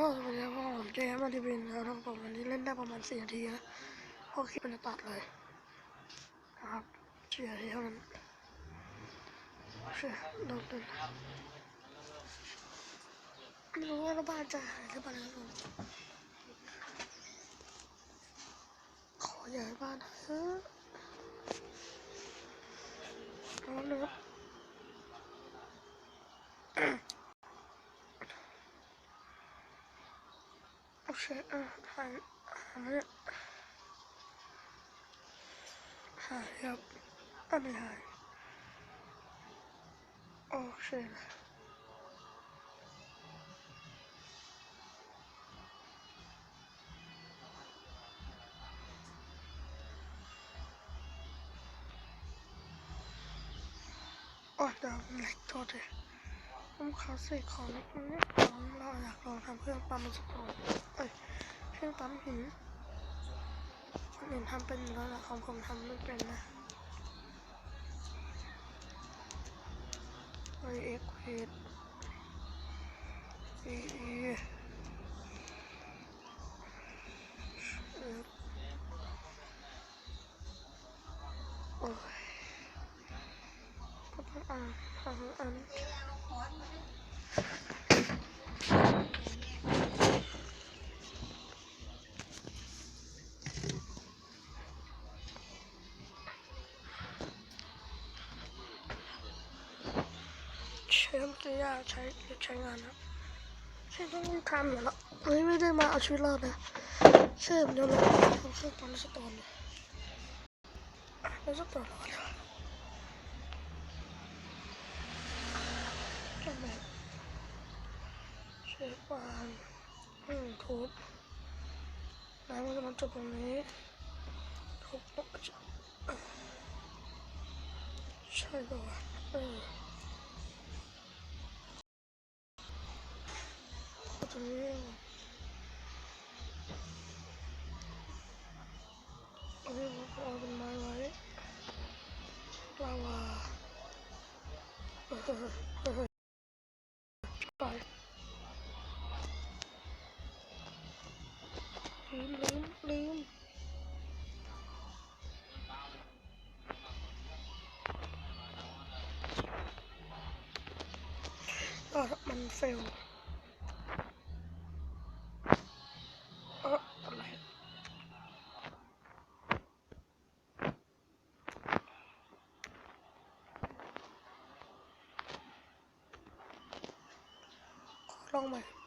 ก็สวัสดีครับผมเจมมาทีวินแล้วทั้งผมวันนี้เล่นได้ประมาณสี่นาทีนะเพราะคลิปมันจะตัดเลยนะครับเสี่นาทีเท่านั้นโอเคลงเลยไม่รู้ว่าระบาดจะหายหรือเปล่านะผมขออย่าให้บ้านหายเถอะร้อนเลยครับ โอเคเออหายหายหาย ผมขอเสกของนิดนึงของเราอยากลองทำเครื่องปั๊มสโตนเอ้ยเครื่องปั๊มหินคนอื่นทำเป็นแล้วแหละของผมทำไม่เป็นนะไอเอ็กเวดเอโอ้ยก็ต้องอ่านทำอัน เชฟจะยากใช้ใช้งานนะเชฟต้องทำอยู่แล้วนนี้ไม่ได้มาเอาชีวิตรอดนะเชฟเดี๋ยวเราทำเครื่องปั๊มสโตนเลยแล้วสโตนรอดเลยแค่แบบ เชฟวางอืมทุบแล้วมันจะมาจบตรงนี้ทุบแล้วก็จะอะใช่ป่าวะเออตรงนี้อันนี้ผมเอาเป็นไม้ไว้ลาวา ลืมลืมลืมก็มันเฟลเอออะไรขอลองใหม่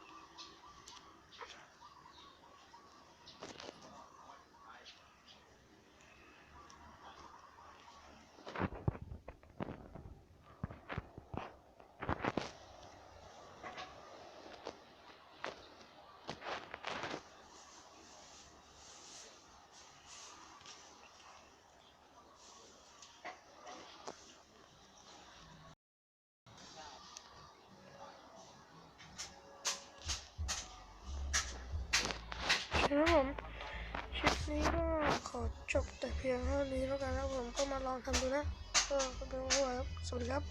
ครับผมคลิปนี้ก็ขอจบแต่เพียงเท่านี้แล้วกันแล้วผมก็มาลองทำดูนะก็เป็นว่าสวัสดีครับ